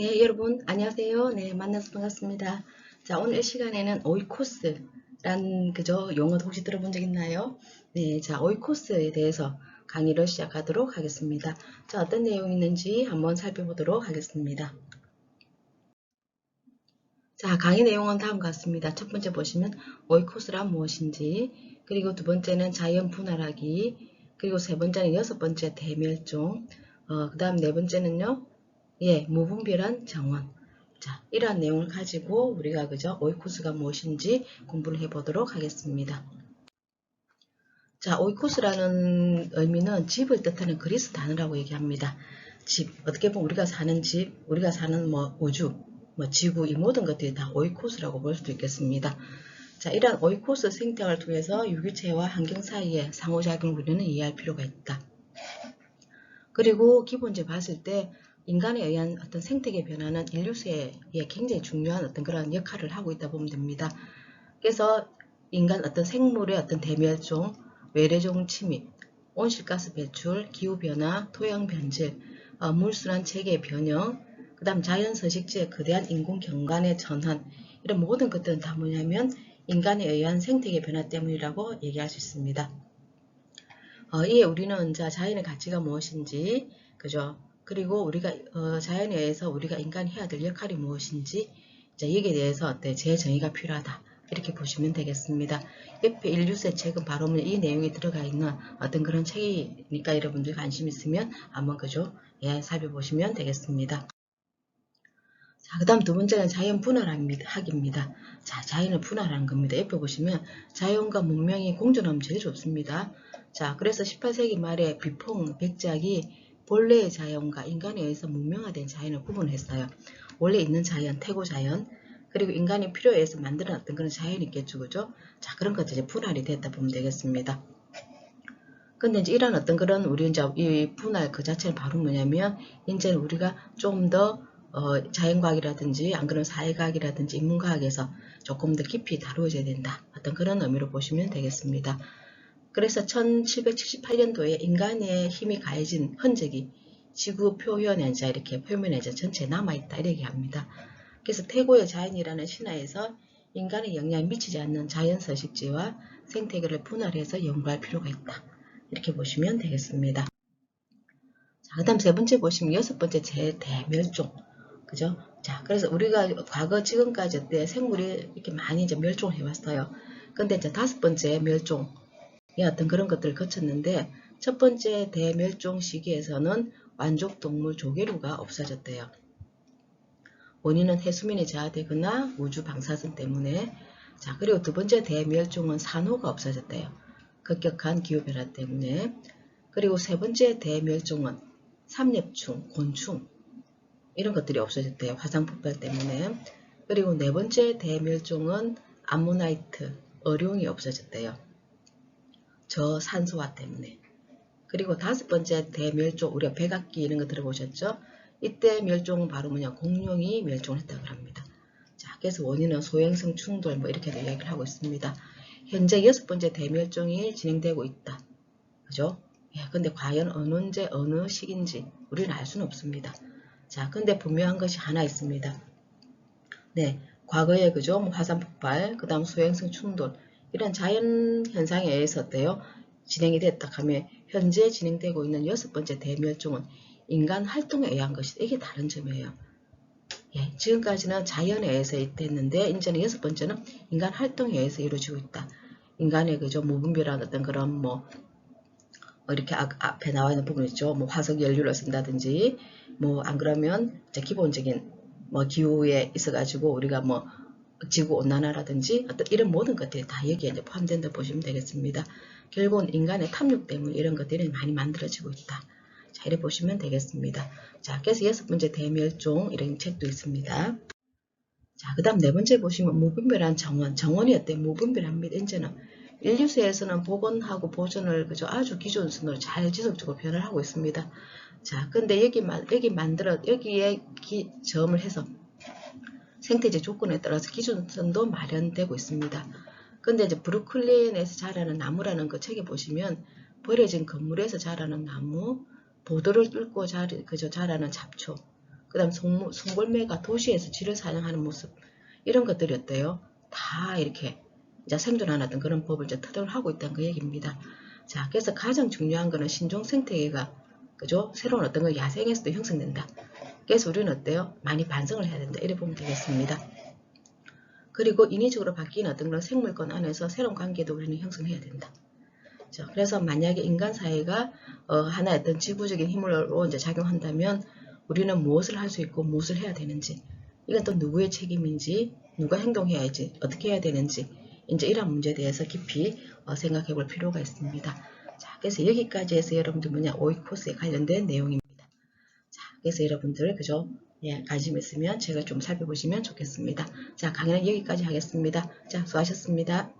네, 여러분 안녕하세요. 네, 만나서 반갑습니다. 자, 오늘 이 시간에는 오이코스란 그저 용어 혹시 들어본 적 있나요? 네, 자, 오이코스에 대해서 강의를 시작하도록 하겠습니다. 자, 어떤 내용이 있는지 한번 살펴보도록 하겠습니다. 자, 강의 내용은 다음과 같습니다. 첫 번째 보시면 오이코스란 무엇인지, 그리고 두 번째는 자연 분할하기, 그리고 세 번째는 여섯 번째 대멸종, 어, 그 다음 네 번째는요, 예, 무분별한 정원. 자, 이러한 내용을 가지고 우리가 그저 오이코스가 무엇인지 공부를 해보도록 하겠습니다. 자, 오이코스라는 의미는 집을 뜻하는 그리스 단어라고 얘기합니다. 집, 어떻게 보면 우리가 사는 집, 우리가 사는 뭐 우주, 뭐 지구, 이 모든 것들이 다 오이코스라고 볼 수도 있겠습니다. 자, 이러한 오이코스 생태학을 통해서 유기체와 환경 사이의 상호작용을 우리는 이해할 필요가 있다. 그리고 기본적으로 봤을 때 인간에 의한 어떤 생태계 변화는 인류세에 굉장히 중요한 어떤 그런 역할을 하고 있다 보면 됩니다. 그래서 인간 어떤 생물의 어떤 대멸종, 외래종 침입, 온실가스 배출, 기후변화, 토양 변질, 어, 물순환 체계 변형, 그 다음 자연 서식지의 거대한 인공 경관의 전환 이런 모든 것들은 다 뭐냐면 인간에 의한 생태계 변화 때문이라고 얘기할 수 있습니다. 어, 이에 우리는 자 자연의 가치가 무엇인지 그죠? 그리고 우리가 어, 자연에 의해서 우리가 인간이 해야 될 역할이 무엇인지 이제 여기에 대해서 어때 재정의가 필요하다 이렇게 보시면 되겠습니다. 옆에 인류세 책은 바로 이 내용이 들어가 있는 어떤 그런 책이니까 여러분들 관심 있으면 한번 그죠 예 살펴보시면 되겠습니다. 자, 그 다음 두 번째는 자연 분할학입니다. 자, 자연을 분할하는 겁니다. 옆에 보시면 자연과 문명이 공존하면 제일 좋습니다. 자, 그래서 18세기 말에 비퐁, 백작이 본래의 자연과 인간에 의해서 문명화된 자연을 구분했어요. 원래 있는 자연, 태고 자연, 그리고 인간이 필요에 의해서 만들어놨던 그런 자연이 있겠죠, 그죠? 자, 그런 것들이 분할이 됐다 보면 되겠습니다. 근데 이제 이런 어떤 그런 우리 이제 이 분할 그 자체는 바로 뭐냐면, 이제는 우리가 좀더 어, 자연과학이라든지 안 그러면 사회과학이라든지 인문과학에서 조금 더 깊이 다루어져야 된다. 어떤 그런 의미로 보시면 되겠습니다. 그래서 1778년도에 인간의 힘이 가해진 흔적이 지구 이제 이렇게 표면에 이제 전체에 남아있다 이렇게 합니다. 그래서 태고의 자연이라는 신화에서 인간의 영향이 미치지 않는 자연 서식지와 생태계를 분할해서 연구할 필요가 있다. 이렇게 보시면 되겠습니다. 자, 그 다음 세 번째 보시면 여섯 번째 재대멸종. 그죠? 자, 그래서 우리가 과거 지금까지 때 생물이 이렇게 많이 이제 멸종을 해왔어요. 근데 이제 다섯 번째 멸종. 어떤 그런 것들을 거쳤는데 첫 번째 대멸종 시기에서는 완족동물 조개류가 없어졌대요. 원인은 해수면이 저하되거나 우주 방사선 때문에 자 그리고 두 번째 대멸종은 산호가 없어졌대요. 급격한 기후변화 때문에 그리고 세 번째 대멸종은 삼엽충, 곤충 이런 것들이 없어졌대요. 화산폭발 때문에 그리고 네 번째 대멸종은 암모나이트, 어룡이 없어졌대요. 저산소화 때문에 그리고 다섯 번째 대멸종 우리가 백악기 이런 거 들어보셨죠? 이때 멸종은 바로 뭐냐 공룡이 멸종했다고 합니다. 자, 그래서 원인은 소행성 충돌 뭐 이렇게도 이야기를 하고 있습니다. 현재 여섯 번째 대멸종이 진행되고 있다. 그죠? 예, 근데 과연 어느 언제 어느 시기인지 우리는 알 수는 없습니다. 자, 근데 분명한 것이 하나 있습니다. 네, 과거에 그죠? 뭐 화산 폭발, 그 다음 소행성 충돌 이런 자연 현상에 의해서 어때요? 진행이 됐다 하면 현재 진행되고 있는 여섯 번째 대멸종은 인간 활동에 의한 것이다. 이게 다른 점이에요. 예, 지금까지는 자연에 의해서 됐는데 이제는 여섯 번째는 인간 활동에 의해서 이루어지고 있다. 인간의 그죠 무분별한 어떤 그런 뭐 이렇게 앞에 나와 있는 부분 있죠. 뭐 화석 연료를 쓴다든지 뭐 안 그러면 기본적인 뭐 기후에 있어 가지고 우리가 뭐 지구 온난화라든지 어떤 이런 모든 것들이 다 여기에 이제 포함된다 보시면 되겠습니다. 결국은 인간의 탐욕 때문에 이런 것들이 많이 만들어지고 있다. 자, 이렇게 보시면 되겠습니다. 자, 그래서 여섯 번째 대멸종 이런 책도 있습니다. 자, 그 다음 네 번째 보시면 무분별한 정원. 정원이 어때? 무분별합니다. 이제는 인류세에서는 복원하고 보존을 그저 아주 기존순으로 잘 지속적으로 변화를 하고 있습니다. 자, 근데 여기, 여기 만들어, 여기에 기, 점을 해서 생태제 조건에 따라서 기준선도 마련되고 있습니다. 근데 이제 브루클린에서 자라는 나무라는 그 책에 보시면 버려진 건물에서 자라는 나무, 보도를 뚫고 자, 그저 자라는 잡초, 그 다음 송골매가 도시에서 쥐를 사냥하는 모습 이런 것들이 어때요? 다 이렇게 이제 생존하는 어떤 그런 법을 이제 터득을 하고 있다는 그 얘기입니다. 자, 그래서 가장 중요한 거는 신종 생태계가 그죠? 새로운 어떤 거 야생에서도 형성된다. 그래서 우리는 어때요? 많이 반성을 해야 된다. 이래 보면 되겠습니다. 그리고 인위적으로 바뀌는 어떤 그런 생물권 안에서 새로운 관계도 우리는 형성해야 된다. 자, 그래서 만약에 인간 사회가 어, 하나의 어떤 지구적인 힘으로 이제 작용한다면 우리는 무엇을 할 수 있고 무엇을 해야 되는지 이건 또 누구의 책임인지 누가 행동해야지 어떻게 해야 되는지 이제 이런 문제에 대해서 깊이 어, 생각해 볼 필요가 있습니다. 자, 그래서 여기까지 해서 여러분들 뭐냐 오이 코스에 관련된 내용입니다. 자, 그래서 여러분들 그죠? 예, 관심 있으면 제가 좀 살펴보시면 좋겠습니다. 자, 강의는 여기까지 하겠습니다. 자, 수고하셨습니다.